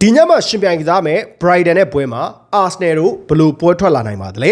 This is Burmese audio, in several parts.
ဒီညမှာရှင်ပြိုင်ကစားမယ် Brighton နဲ့ပွဲမှာ Arsenal တို့ဘယ်လိုပွဲထွက်လာနိုင်ပါသလဲ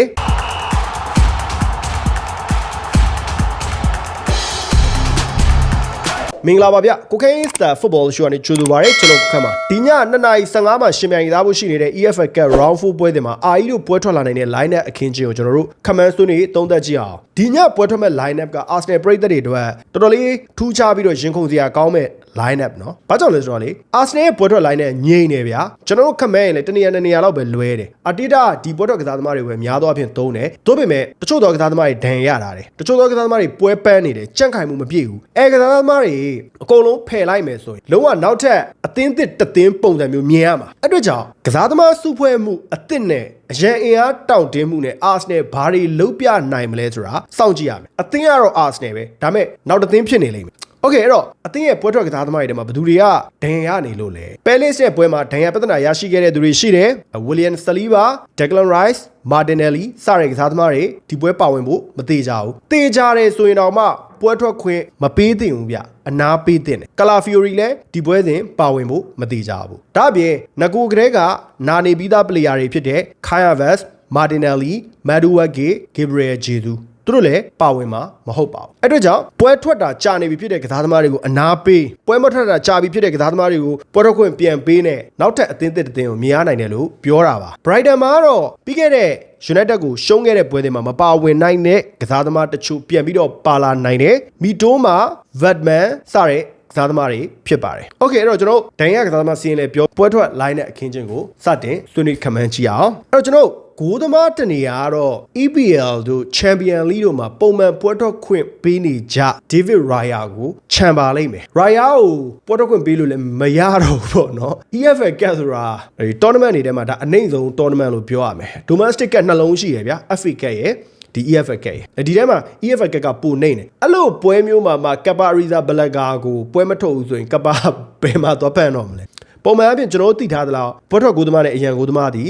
မင်္ဂလာပါဗျကိုကိန်းစတာဖုတ်ဘောရှိုးကနေကြိုဆိုပါရစေကျွန်တော်ခက်မှာဒီည2:15မှာရှင်ပြိုင်ကစားဖို့ရှိနေတဲ့ EFL Cup Round 4ပွဲစဉ်မှာ RE တို့ပွဲထွက်လာနိုင်တဲ့ line up အခင်းချင်းကိုကျွန်တော်တို့ခမန်းဆွေးနွေးသုံးသပ်ကြည့်အောင်ဒီညပွဲထွက်မဲ့ line up က Arsenal ပရိသတ်တွေအတွက်တော်တော်လေးထူးခြားပြီးတော့ရင်ခုန်စရာကောင်းမဲ့ line up เนาะဘာကြောင့်လဲဆိုတော့လေ Arsenal ရဲ့ပွဲထွက် line နဲ့ငြိမ့်နေဗျာကျွန်တော်တို့ခမန်းရင်လေတနေရာနေရာလောက်ပဲလွဲတယ်အတီတာဒီပွဲထွက်ကစားသမားတွေပဲများသောအားဖြင့်သုံးတယ်သို့ပေမဲ့တချို့သောကစားသမားတွေဒဏ်ရတာတယ်တချို့သောကစားသမားတွေပွဲပန်းနေတယ်ကြန့်ခိုင်မှုမပြည့်ဘူးအဲကစားသမားတွေ အကုန်လုံးဖယ်လိုက်မယ်ဆိုရင်လုံးဝနောက်ထပ်အသင်းသစ်တစ်သင်းပုံစံမျိုးမြင်ရမှာအဲ့အတွက်ကြောင့်ကစားသမားစုဖွဲ့မှုအသစ်နဲ့အရန်အင်အားတောင့်တင်းမှုနဲ့ Arsenal ဘာတွေလုံးပြနိုင်မလဲဆိုတာစောင့်ကြည့်ရမယ်အသင်းကတော့ Arsenal ပဲဒါပေမဲ့နောက်တစ်သင်းဖြစ်နေလိမ့်မယ်โอเคအဲ့တော့အသင်းရဲ့ပွဲထွက်ကစားသမားတွေထဲမှာဘယ်သူတွေကဒဏ်ရာရနေလို့လဲပဲလစ်ရဲ့ပွဲမှာဒဏ်ရာပြဿနာရရှိခဲ့တဲ့သူတွေရှိတယ်ဝီလီယမ်ဆလီဘာဒက်ဂလန်ရိုက်စ်မာတင်နယ်လီစတဲ့ကစားသမားတွေဒီပွဲပါဝင်ဖို့မသေးကြဘူးသေကြတယ်ဆိုရင်တော့မှ ပွဲထွက်ခွင့်မပေးသင့်ဘူးဗျအနာပေးသင့်တယ်ကလာဖီယိုရီလည်းဒီပွဲစဉ်ပါဝင်ဖို့မသေးကြဘူးဒါ့အပြင်ငကိုကလေးကနာနေပြီးသားပလေယာတွေဖြစ်တဲ့ခိုင်ယာဗက်စ်မာတင်နယ်လီမက်ဒူဝက်ဂေဂေဘရီယယ်ဂျေဇူးသူတို့လည်းပါဝင်မှာမဟုတ်ပါဘူးအဲ့အတွက်ကြောင့်ပွဲထွက်တာကြာနေပြီဖြစ်တဲ့ကစားသမားတွေကိုအနာပေးပွဲမထွက်တာကြာပြီဖြစ်တဲ့ကစားသမားတွေကိုပွဲထွက်ခွင့်ပြန်ပေးနဲ့နောက်ထပ်အသင်းသစ်တစ်သင်းကိုမြင်ရနိုင်တယ်လို့ပြောတာပါ Brighton မှာကတော့ပြီးခဲ့တဲ့ United ကိုရှုံးခဲ့တဲ့ပွဲတွေမှာမပါဝင်နိုင်တဲ့ကစားသမားတချို့ပြန်ပြီးတော့ပါလာနိုင်တယ်မီတိုးမှာ Vetman စတဲ့ကစားသမားတွေဖြစ်ပါတယ်။ Okay အဲ့တော့ကျွန်တော်ဒိုင်ရကစားသမားစီးရင်လည်းပြောပွဲထွက် line နဲ့အခင်းချင်းကိုစတင်ဆွေးနွေးခမန်းကြည့်အောင်။အဲ့တော့ကျွန်တော် ဂိုးသမားတနေရာကတော့ EPL တို့ Champion League တို့မှာပုံမှန်ပွဲထွက်ခွင့်ပေးနေကြ David Raya ကိုခြံပါလိမ့်မယ်။ Raya ကိုပွဲထွက်ခွင့်ပေးလို့လည်းမရတော့ဘူးပေါ့နော်။ EFL Cup ဆိုတာဒီ tournament တွေထဲမှာဒါအနှိမ့်ဆုံး tournament လို့ပြောရမယ်။ Domestic Cup နှလုံးရှိရဗျာ။ FA Cup ရဲ့ဒီ EFL ကဒီထဲမှာ EFL ကပူနေတယ်အဲ့လိုပွဲမျိုးမှာမှာကပါရီဇာဘလက်ဂါကိုပွဲမထုတ်ဘူးဆိုရင်ကပါဘယ်မှာသွားဖန်တော့မလဲပုံမှန်အပြင်ကျွန်တော်တို့သိထားသလားဘောထွက်ကိုသမားနဲ့အရန်ကိုသမားဒီ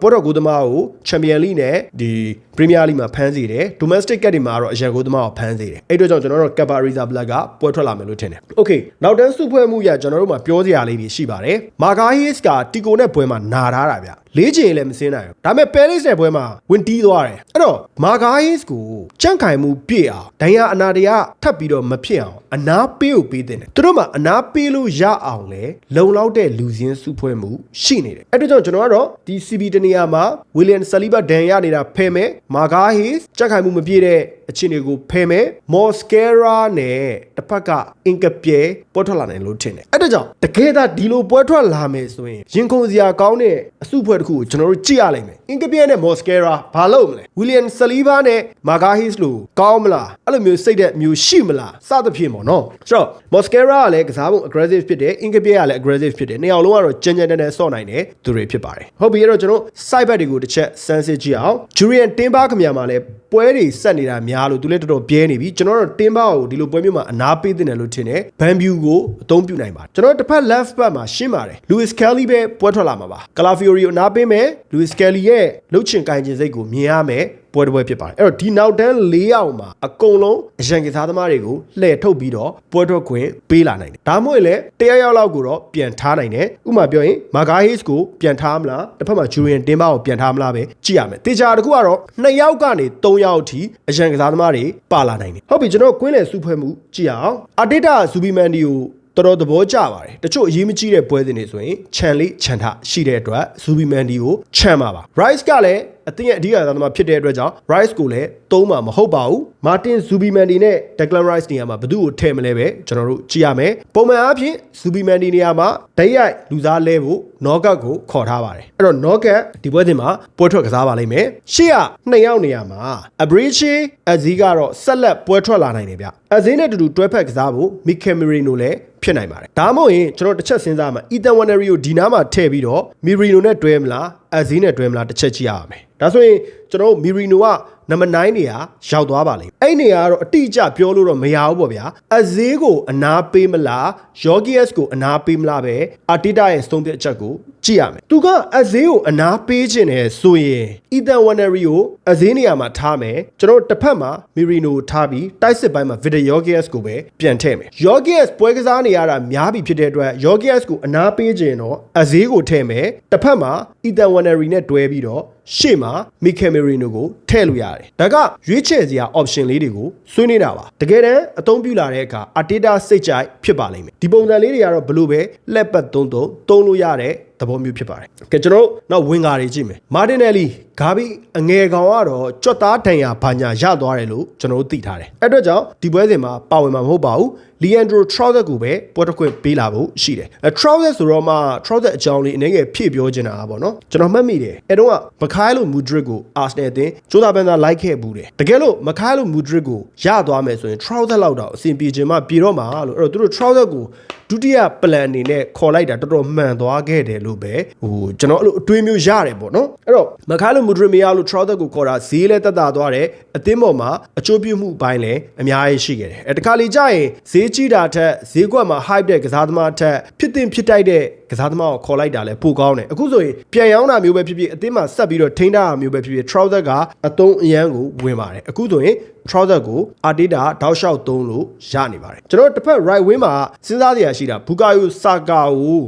ပွဲတော်ဂိုးသမားကိုချန်ပီယံလိနဲ့ဒီပရီးမီးယားလိမှာဖမ်းစေတယ်။ domestic ကတ်တွေမှာတော့အရန်ဂိုးသမားကိုဖမ်းစေတယ်။အဲ့အတွက်ကြောင့်ကျွန်တော်တို့ Kappa Riza Black ကပွဲထွက်လာမယ်လို့ထင်တယ်။ Okay နောက်တန်းစုဖွဲ့မှုရကျွန်တော်တို့မှာပြောစရာလေးတွေရှိပါတယ်။ Marga Hayes ကတီကိုနဲ့ပွဲမှာနာထားတာဗျ။လေးချင်လည်းမစင်းနိုင်ဘူး။ဒါပေမဲ့ Palace နဲ့ပွဲမှာဝင်တီးသွားတယ်။အဲ့တော့ Marga Hayes ကိုကြန့်ခိုင်မှုပြည့်အောင်ဒိုင်ယာအနာတရားထပ်ပြီးတော့မဖြစ်အောင်အနာပေးကိုပေးတင်တယ်။သူတို့မှာအနာပေးလို့ရအောင်လေလုံလောက်တဲ့လူစင်းစုဖွဲ့မှုရှိနေတယ်။အဲ့အတွက်ကြောင့်ကျွန်တော်ကတော့ဒီ CB တနေရာမှာဝီလီယမ်ဆလီဘာဒန်ရနေတာဖဲမယ်မာဂါဟစ်ကြန့်ခိုင်မှုမပြည့်တဲ့အခြေအနေကိုဖဲမယ်မော်စကဲရာနဲ့တစ်ဖက်ကအင်ကပြဲပေါ်ထွက်လာနိုင်လို့ထင်တယ်အဲ့ဒါကြောင့်တကယ်သာဒီလိုပွဲထွက်လာမယ်ဆိုရင်ရင်ခုန်စရာကောင်းတဲ့အစုဖွဲ့တစ်ခုကိုကျွန်တော်တို့ကြည့်ရလိမ့်မယ်အင်ကပြဲနဲ့မော်စကဲရာဘာလုပ်မလဲဝီလီယမ်ဆလီဘာနဲ့မာဂါဟစ်လို့ကောင်းမလားအဲ့လိုမျိုးစိတ်တဲ့မျိုးရှိမလားစသဖြင့်ပေါ့နော်ဆိုတော့မော်စကဲရာကလည်းကစားပုံ aggressive ဖြစ်တယ်အင်ကပြဲကလည်း aggressive ဖြစ်တယ်နှစ်ယောက်လုံးကတော့ကြမ်းကြမ်းတမ်းတမ်းဆော့နိုင်တယ်သူတွေဖြစ်ပါတယ်ဟုတ်ပြီအဲ့တော့ကျွန်တော် side back တွေကိုတစ်ချက်စမ်းစစ်ကြည့်အောင် Julian Timber ခင်ဗျာမှာလည်းပွဲတွေဆက်နေတာများလို့သူလည်းတော်တော်ပြဲနေပြီကျွန်တော်တို့ Timber ကိုဒီလိုပွဲမျိုးမှာအနာပေးတင်တယ်လို့ထင်တယ် Van View ကိုအသုံးပြုနိုင်ပါတယ်ကျွန်တော်တစ်ဖက် left back မှာရှင်းပါတယ် Louis Kelly ပဲပွဲထွက်လာမှာပါ Calafiori ကိုအနာပေးမယ် Louis Kelly ရဲ့လှုပ်ချင်ကိုင်ချင်စိတ်ကိုမြင်ရမယ်ပွဲတစ်ပွဲဖြစ်ပါတယ်အဲ့တော့ဒီနောက်တန်း၄ယောက်မှာအကုန်လုံးအရန်ကစားသမားတွေကိုလှည့်ထုတ်ပြီးတော့ပွဲထွက်ခွင့်ပေးလာနိုင်တယ်ဒါမှမဟုတ်လည်းတယောက်ယောက်လောက်ကိုတော့ပြန်ထားနိုင်တယ်ဥပမာပြောရင်မာဂါဟစ်ကိုပြန်ထားမလားတစ်ဖက်မှာဂျူရီယန်တင်ဘာကိုပြန်ထားမလားပဲကြည့်ရမယ်တေချာတစ်ခုကတော့2ယောက်ကနေ3ယောက်အထိအရန်ကစားသမားတွေပါလာနိုင်တယ်ဟုတ်ပြီကျွန်တော်ကွင်းလယ်စုဖွဲ့မှုကြည့်အောင်အာတေတာဇူဘီမန်ဒီကိုတော်တော်သဘောကျပါတယ်တချို့အရေးမကြီးတဲ့ပွဲစဉ်တွေဆိုရင်ခြံလေးခြံထရှိတဲ့အတွက်ဇူဘီမန်ဒီကိုခြံပါပါ Rice ကလည်း အသင်းရဲ့အဓိကသမားဖြစ်တဲ့အတွက်ကြောင့် Rice ကိုလည်းသုံးမှာမဟုတ်ပါဘူး Martin Zubimendi နဲ့ Declan Rice နေရာမှာဘယ်သူ့ကိုထည့်မလဲပဲကျွန်တော်တို့ကြည့်ရမယ်ပုံမှန်အားဖြင့် Zubimendi နေရာမှာဒိတ်ရိုက်လူစားလဲဖို့ knockout ကိုခေါ်ထားပါတယ်အဲ့တော့ knockout ဒီပွဲစဉ်မှာပွဲထွက်ကစားပါလိမ့်မယ်ရှေ့ကနှစ်ယောက်နေရာမှာ Abriche အဇီကတော့ဆက်လက်ပွဲထွက်လာနိုင်တယ်ဗျအဇီနဲ့တူတူတွဲဖက်ကစားဖို့ Mikel Merino လည်း ဖြစ်နိုင်ပါတယ်ဒါမှမဟုတ်ရင်ကျွန်တော်တစ်ချက်စဉ်းစားမှာ Ethan Wannery ကိုဒီနားမှာထည့်ပြီးတော့ Merino နဲ့တွဲမလားအဇီနဲ့တွဲမလားတစ်ချက်ကြည့်ရအောင်မယ်ဒါဆိုရင်ကျွန်တော်တို့ Merino ကနံပါတ်9နေရာရောက်သွားပါလိမ့်အဲ့နေရာကတော့အတိအကျပြောလို့တော့မရဘူးပေါ့ဗျာအဈေးကိုအနာပေးမလား Yorgias ကိုအနာပေးမလားပဲအာတီတာရဲ့သုံးသက်ချက်ကို ကြည့်ရမယ်သူကအဈေးကိုအနာပေးခြင်းနဲ့ဆိုရင် Ethan Wannery ကိုအဈေးနေရာမှာထားမယ်ကျွန်တော်တို့တစ်ဖက်မှာ Mirino ထားပြီးတိုက်စစ်ပိုင်းမှာ Vidal Yorgias ကိုပဲပြန်ထည့်မယ် Yorgias ပွဲကစားနေရတာများပြီဖြစ်တဲ့အတွက် Yorgias ကိုအနာပေးခြင်းတော့အဈေးကိုထည့်မယ်တစ်ဖက်မှာ Ethan Wannery နဲ့တွဲပြီးတော့ရှေ့မှာ Mikel Merino ကိုထည့်လို့ရတယ်ဒါကရွေးချယ်စရာ option လေးတွေကိုဆွေးနေတာပါတကယ်တမ်းအသုံးပြုလာတဲ့အခါ Arteta စိတ်ကြိုက်ဖြစ်ပါလိမ့်မယ်ဒီပုံစံလေးတွေကတော့ဘယ်လိုပဲလက်ပတ်သုံးသုံးသုံးလို့ရတဲ့ သဘောမျိုးဖြစ်ပါတယ်ကဲကျွန်တော်တို့နောက်ဝင်ကာတွေကြည့်မယ်မာတင်နယ်လီဂါဘီအငယ်ကောင်ကတော့ကြွတ်သားတန်ရာဘာညာရသွားတယ်လို့ကျွန်တော်တို့သိထားတယ်အဲ့အတွက်ကြောင့်ဒီပွဲစဉ်မှာပါဝင်မှာမဟုတ်ပါဘူးလီအန်ဒရိုထရောဇက်ကိုပဲပွဲတစ်ခွင့်ပေးလာဖို့ရှိတယ်အဲထရောဇက်ဆိုတော့မှထရောဇက်အကြောင်းလေးအနေငယ်ဖြည့်ပြောချင်တာပါနော်ကျွန်တော်မှတ်မိတယ်အဲ့တော့ကမခိုင်လိုမူဒရစ်ကိုအာဆနယ်အသင်းကြိုးစားပန်းစားလိုက်ခဲ့ဘူးတယ်တကယ်လို့မခိုင်လိုမူဒရစ်ကိုရသွားမယ်ဆိုရင်ထရောဇက်လောက်တော့အဆင်ပြေချင်မှပြေတော့မှာလို့အဲ့တော့သူတို့ထရောဇက်ကိုဒုတိယပလန်အနေနဲ့ခေါ်လိုက်တာတော်တော်မှန်သွားခဲ့တယ်လို့ပဲဟိုကျွန်တော်အဲ့လိုအတွေးမျိုးရတယ်ပေါ့နော်အဲ့တော့မခိုင်လိုမူဒရစ်မရလို့ထရောဇက်ကိုခေါ်တာဈေးလဲတက်တာသွားတယ်အသင်းပေါ်မှာအကျိုးပြုမှုအပိုင်းလည်းအများကြီးရှိခဲ့တယ်အဲတခါလေကြာရင်ဈေးကြီးတာထက်ဈေးကွက်မှာ hype တဲ့ကစားသမားထက်ဖြစ်တင်ဖြစ်တိုက်တဲ့ကစားသမားကိုခေါ်လိုက်တာလဲပိုကောင်းတယ်အခုဆိုရင်ပြန်ရောင်းတာမျိုးပဲဖြစ်ဖြစ်အသင်းမှာဆက်ပြီးတော့ထိန်းထားတာမျိုးပဲဖြစ်ဖြစ် trouser ကအတုံးအရန်ကိုဝင်ပါတယ်အခုဆိုရင် trouser ကို Arteta တောက်လျှောက်သုံးလို့ရနေပါတယ်ကျွန်တော်တစ်ဖက် right wing မှာစဉ်းစားစရာရှိတာဘူကာယိုဆာကာကို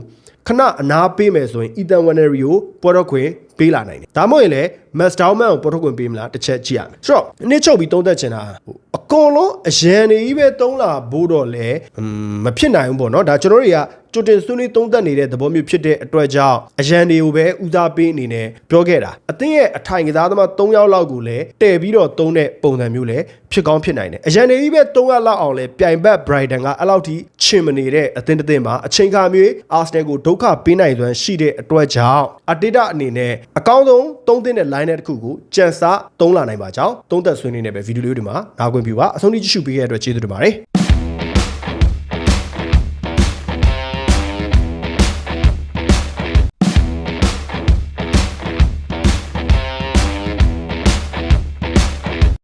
ခဏအနာပေးမယ်ဆိုရင် Ethan Wannery ကိုပွဲတော့ခွင့်ပေးလာနိုင်တယ်ဒါမှမဟုတ်ရင်လည်း Max Dowman ကိုပွဲတော့ခွင့်ပေးမလားတစ်ချက်ကြည့်ရမယ်ဆိုတော့အနည်းချုပ်ပြီးသုံးသက်ချင်တာဟိုအကုန်လုံးအရန်တွေကြီးပဲသုံးလာဖို့တော့လေမဖြစ်နိုင်ဘူးပေါ့နော်ဒါကျွန်တော်တွေကကြိုတင်ဆွေးနွေးသုံးသက်နေတဲ့သဘောမျိုးဖြစ်တဲ့အတွက်ကြောင့်အရန်တွေကိုပဲဦးစားပေးအနေနဲ့ပြောခဲ့တာအသင်းရဲ့အထိုင်ကစားသမား3ယောက်လောက်ကိုလည်းတည်ပြီးတော့သုံးတဲ့ပုံစံမျိုးလည်းဖြစ်ကောင်းဖြစ်နိုင်တယ်အရန်တွေကြီးပဲ3ယောက်လောက်အောင်လဲပြိုင်ဘက် Brighton ကအဲ့လောက်ထိချင်မနေတဲ့အသင်းတစ်သင်းမှာအချိန်ခါမျိုး Arsenal ကိုဒုက္ခပေးနိုင်စွမ်းရှိတဲ့အတွက်ကြောင့် Arteta အနေနဲ့အကောင်းဆုံးသုံးသင်းတဲ့ line တစ်ခုကိုကြံစားသုံးလာနိုင်ပါကြောင်းသုံးသက်ဆွေးနွေးနေပဲဗီဒီယိုလေးတွေမှာနားခွင့်ပြုပါအဆုံးထိကြည့်ရှုပေးခဲ့တဲ့အတွက်ကျေးဇူးတင်ပါတယ်